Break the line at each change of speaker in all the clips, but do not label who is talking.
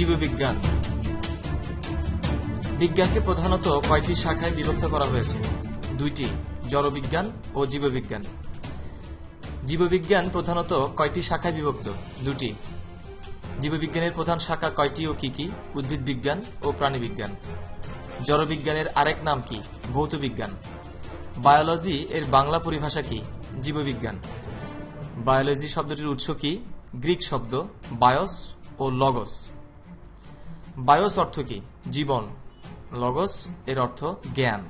জীববিজ্ঞান। বিজ্ঞানকে প্রধানত কয়টি শাখায় বিভক্ত করা হয়েছে? দুইটি, জড়বিজ্ঞান ও জীববিজ্ঞান। জীববিজ্ঞান প্রধানত কয়টি শাখায় বিভক্ত? দুটি। জীববিজ্ঞানের প্রধান শাখা কয়টি ও কি কি? উদ্ভিদ বিজ্ঞান ও প্রাণীবিজ্ঞান জড়বিজ্ঞানের আরেক নাম কি? ভৌত বিজ্ঞান। বায়োলজি এর বাংলা পরিভাষা কি? জীববিজ্ঞান। বায়োলজি শব্দটির উৎস কি? গ্রিক শব্দ, বায়োস ও লগস। বায়োস অর্থ কি? জীবন। লগস এর অর্থ জ্ঞান।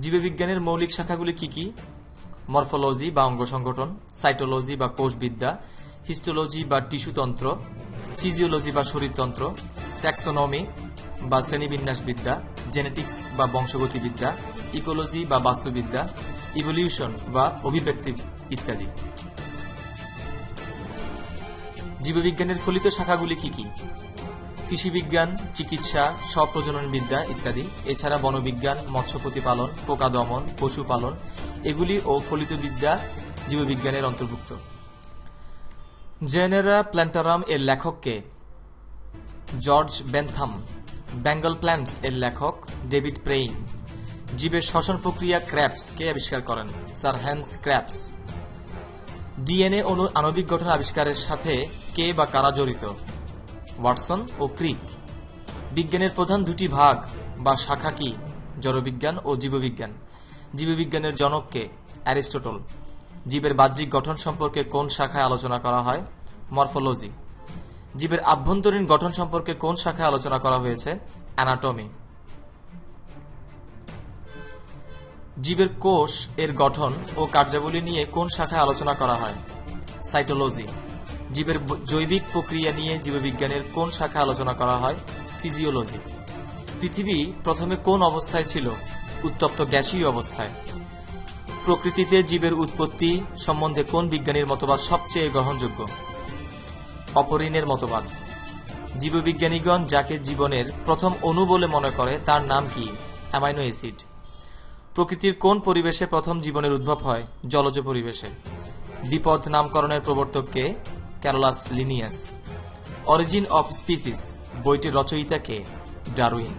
জীববিজ্ঞানের মৌলিক শাখাগুলি কি কি? মরফোলজি বা অঙ্গ সংগঠন, সাইটোলজি বা কোষবিদ্যা, হিস্টোলজি বা টিস্যুতন্ত্র ফিজিওলজি বা শরীরতন্ত্র, ট্যাক্সোনমি বা শ্রেণীবিন্যাসবিদ্যা, জেনেটিক্স বা বংশগতিবিদ্যা, ইকোলজি বা বাস্তুবিদ্যা, ইভলিউশন বা অভিব্যক্তি ইত্যাদি। জীববিজ্ঞানের ফলিত শাখাগুলি কি কি? কৃষিবিজ্ঞান চিকিৎসা স্বপ্রজনন বিদ্যা ইত্যাদি। এছাড়া বনবিজ্ঞান, মৎস্য প্রতিপালন, পোকা দমন পশুপালন এগুলি ও ফলিত বিদ্যা জীববিজ্ঞানের অন্তর্ভুক্ত। জেনেরা প্ল্যান্টারাম এর লেখককে জর্জ বেনথাম বেঙ্গল প্ল্যান্টস এর লেখক ডেভিড প্রেইন জীবের শ্বসন প্রক্রিয়া ক্র্যাপস কে আবিষ্কার করেন, স্যার হ্যান্স ক্র্যাপস ডিএনএ অণুর আণবিক গঠন আবিষ্কারের সাথে কে বা কারা জড়িত? ওয়াটসন ও ক্রিক। বিজ্ঞানের প্রধান দুটি ভাগ বা শাখা কি? জড়বিজ্ঞান ও জীববিজ্ঞান। জীববিজ্ঞানের জনককে অ্যারিস্টোটল। জীবের বাহ্যিক গঠন সম্পর্কে কোন শাখায় আলোচনা করা হয়? মরফোলজি। জীবের আভ্যন্তরীণ গঠন সম্পর্কে কোন শাখায় আলোচনা করা হয়েছে? অ্যানাটমি। জীবের কোষ, এর গঠন ও কার্যাবলী নিয়ে কোন শাখায় আলোচনা করা হয়? সাইটোলজি। জীবের জৈবিক প্রক্রিয়া নিয়ে জীববিজ্ঞানের কোন শাখায় আলোচনা করা হয়? ফিজিওলজি। পৃথিবী প্রথমে কোন অবস্থায় ছিল? উত্তপ্ত গ্যাসীয় অবস্থায়। প্রকৃতিতে জীবের উৎপত্তি সম্বন্ধে কোন বিজ্ঞানীর মতবাদ সবচেয়ে গ্রহণযোগ্য? অপরিণের মতবাদ। জীববিজ্ঞানীগণ যাকে জীবনের প্রথম অণু বলে মনে করে, তার নাম কি? অ্যামাইনো অ্যাসিড প্রকৃতির কোন পরিবেশে প্রথম জীবনের উদ্ভব হয়? জলজ পরিবেশে। দ্বিপদ নামকরণের প্রবর্তককে Carolus Linnaeus origin of species বইটির রচয়িতা কে ডারউইন।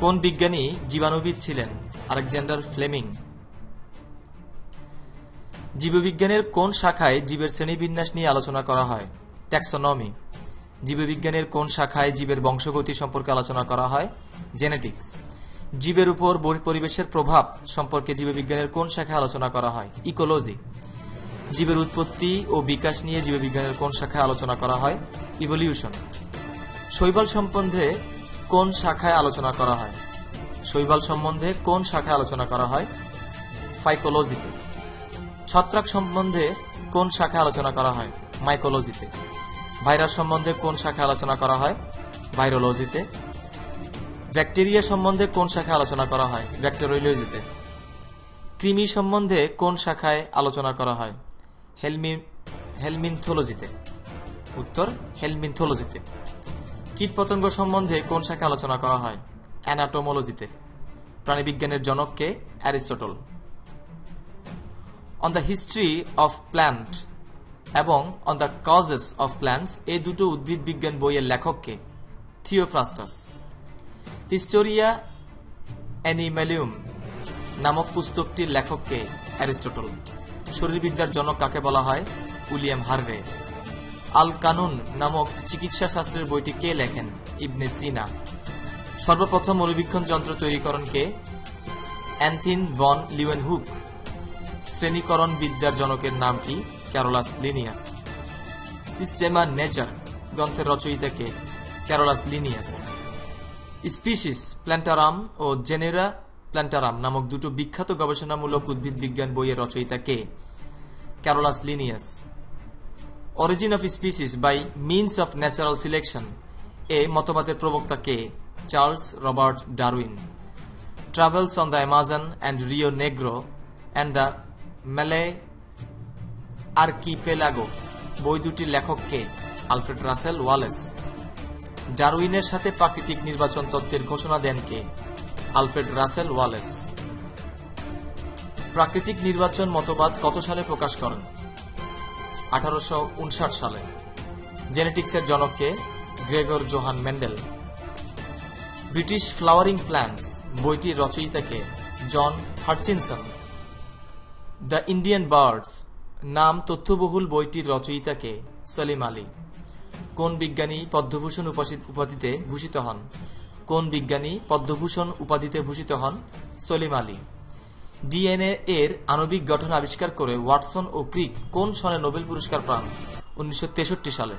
কোন বিজ্ঞানী জীবাণুবিদ ছিলেন? Alexander Fleming. জীববিজ্ঞানের কোন শাখায় জীবের শ্রেণীবিন্যাস নিয়ে আলোচনা করা হয়? ট্যাক্সোনমি জীববিজ্ঞানের কোন শাখায় জীবের বংশগতি সম্পর্কে আলোচনা করা হয়? জেনেটিক্স জীবের উপর পরিবেশের প্রভাব সম্পর্কে জীববিজ্ঞানের কোন শাখায় আলোচনা করা হয়? ইকোলজি জীবের উৎপত্তি ও বিকাশ নিয়ে জীববিজ্ঞানের কোন শাখায় আলোচনা করা হয়? ইভলিউশন শৈবাল সম্বন্ধে কোন শাখায় আলোচনা করা হয়? শৈবাল সম্বন্ধে কোন শাখায় আলোচনা করা হয়? ফাইকোলজিতে ছত্রাক সম্বন্ধে কোন শাখায় আলোচনা করা হয়? মাইকোলজিতে ভাইরাস সম্বন্ধে কোন শাখায় আলোচনা করা হয়? ভাইরোলজিতে ব্যাকটেরিয়া সম্বন্ধে কোন শাখায় আলোচনা করা হয়? ব্যাকটেরিওলজিতে কৃমি সম্বন্ধে কোন শাখায় আলোচনা করা হয়? হেলমি হেলমিনথোলজিতে। উত্তর, হেলমিনথোলজিতে। কীটপতঙ্গ সম্বন্ধে কোন শাখায় আলোচনা করা হয়? অ্যানাটোমোলজিতে। প্রাণীবিজ্ঞানের জনককে Aristotle. On the history of plant এবং on the causes of plants এই দুটো উদ্ভিদ বিজ্ঞান বইয়ের লেখককে থিওফ্রাস্টাস। হিস্টোরিয়া অ্যানিম্যালিউম নামক পুস্তকটির লেখককে অ্যারিস্টটল। শরীরবিদ্যার জনক কাকে বলা হয়? William Harvey. আল কানুন নামক চিকিৎসা শাস্ত্রের বইটি কে লেখেন? ইবনে সিনা। সর্বপ্রথম অনুবীক্ষণ যন্ত্র তৈরিকরণকে অ্যান্থিন ভন লিওয়েনহুক শ্রেণীকরণ বিদ্যার জনকের নাম কি? Carolus Linnaeus. সিস্টেমা নেচার গ্রন্থের রচয়িতাকে ক্যারোলাস লিনিয়াস। স্পিসিস, প্ল্যান্টারাম ও জেনেরা প্ল্যান্টারাম নামক দুটো বিখ্যাত গবেষণামূলক উদ্ভিদ বিজ্ঞান বইয়ের রচয়িতা কে? Carolus Linnaeus origin of species by means of natural selection এ মতবাদের প্রবক্তা কে? Charles Robert Darwin travels on the Amazon and Rio Negro and the Malay Archipelago বই দুটির লেখককে আলফ্রেড রাসেল ওয়ালেস ডারউইনের সাথে প্রাকৃতিক নির্বাচন তত্ত্বের ঘোষণা দেন কে? Alfred Russel Wallace. প্রাকৃতিক নির্বাচন মতবাদ কত সালে প্রকাশ করেন? আঠারোশ উনষাট সালে। জেনেটিক্সের জনককে Gregor Johann Mendel. British flowering plants বইটির রচয়িতাকে John Hutchinson the Indian birds নাম তথ্যবহুল বইটির রচয়িতাকে সলিম আলী। কোন বিজ্ঞানী পদ্মভূষণ উপাধিতে ভূষিত হন? কোন বিজ্ঞানী পদ্মভূষণ উপাধিতে ভূষিত হন? সলিম আলী। ডিএনএ এর আণবিক গঠন আবিষ্কার করে ওয়াটসন ও ক্রিক কোন সনে নোবেল পুরস্কার পান? উনিশশো তেষট্টি সালে।